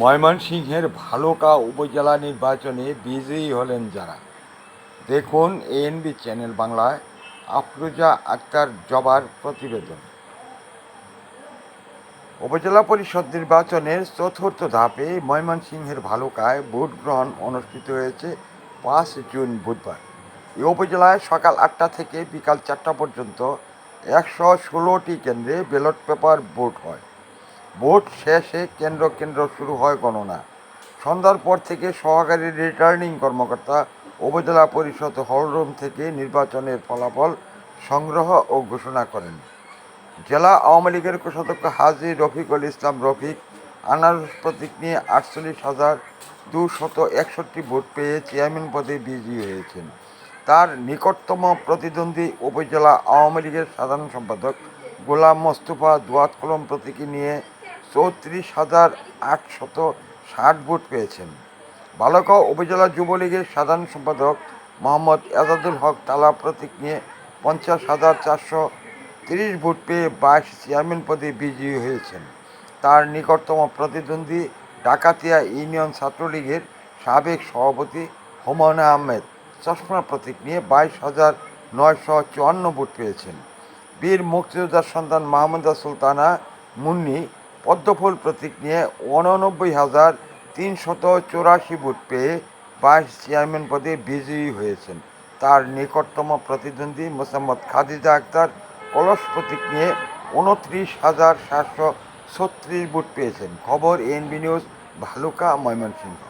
ময়মনসিংহের ভালুকা উপজেলা নির্বাচনে বিজয়ী হলেন যারা। দেখুন এএনবি চ্যানেল বাংলায় আফরোজা আক্তার জবার প্রতিবেদন। উপজেলা পরিষদ নির্বাচনের চতুর্থ ধাপে ময়মনসিংহের ভালুকায় ভোট গ্রহণ অনুষ্ঠিত হয়েছে পাঁচ জুন বুধবার। এই উপজেলায় সকাল আটটা থেকে বিকাল চারটা পর্যন্ত একশো ষোলোটি কেন্দ্রে ব্যালট পেপার ভোট হয়। ভোট শেষে কেন্দ্র কেন্দ্র শুরু হয় গণনা। সন্ধ্যার পর থেকে সহকারী রিটার্নিং কর্মকর্তা উপজেলা পরিষদ হলরুম থেকে নির্বাচনের ফলাফল সংগ্রহ ও ঘোষণা করেন। জেলা আওয়ামী লীগের কোষাধ্যক্ষ হাজি রফিকুল ইসলাম রফিক আনারস প্রতীক নিয়ে আটচল্লিশ হাজার দুশত একষট্টি ভোট পেয়ে চেয়ারম্যান পদে বিজয়ী হয়েছেন। তার নিকটতম প্রতিদ্বন্দ্বী উপজেলা আওয়ামী লীগের সাধারণ সম্পাদক গোলাম মোস্তফা দোয়াত কলম প্রতীকী নিয়ে চৌত্রিশ হাজার আটশত ষাট ভোট পেয়েছেন। বালকা উপজেলা যুবলীগের সাধারণ সম্পাদক মোহাম্মদ এজাদুল হক তালা প্রতীক নিয়ে পঞ্চাশ হাজার চারশো তিরিশ ভোট পেয়ে বাইশ চেয়ারম্যান পদে বিজয়ী হয়েছেন। তার নিকটতম প্রতিদ্বন্দ্বী ডাকাতিয়া ইউনিয়ন ছাত্রলীগের সাবেক সভাপতি হুমায়ুন আহমেদ চশমা প্রতীক নিয়ে বাইশ হাজার নয়শো চুয়ান্ন ভোট পেয়েছেন। বীর মুক্তিযোদ্ধার সন্তান মাহমুদা সুলতানা মুন্নি পদ্মফুল প্রতীক নিয়ে উননব্বই হাজার তিনশত চৌরাশি ভোট পেয়ে ভাইস চেয়ারম্যান পদে বিজয়ী হয়েছেন। তার নিকটতম প্রতিদ্বন্দ্বী মোসাম্মদ খাদিজা আক্তার কলস প্রতীক নিয়ে উনত্রিশ হাজার সাতশো ছত্রিশ ভোট পেয়েছেন। খবর এনবি নিউজ, ভালুকা, ময়মনসিংহ।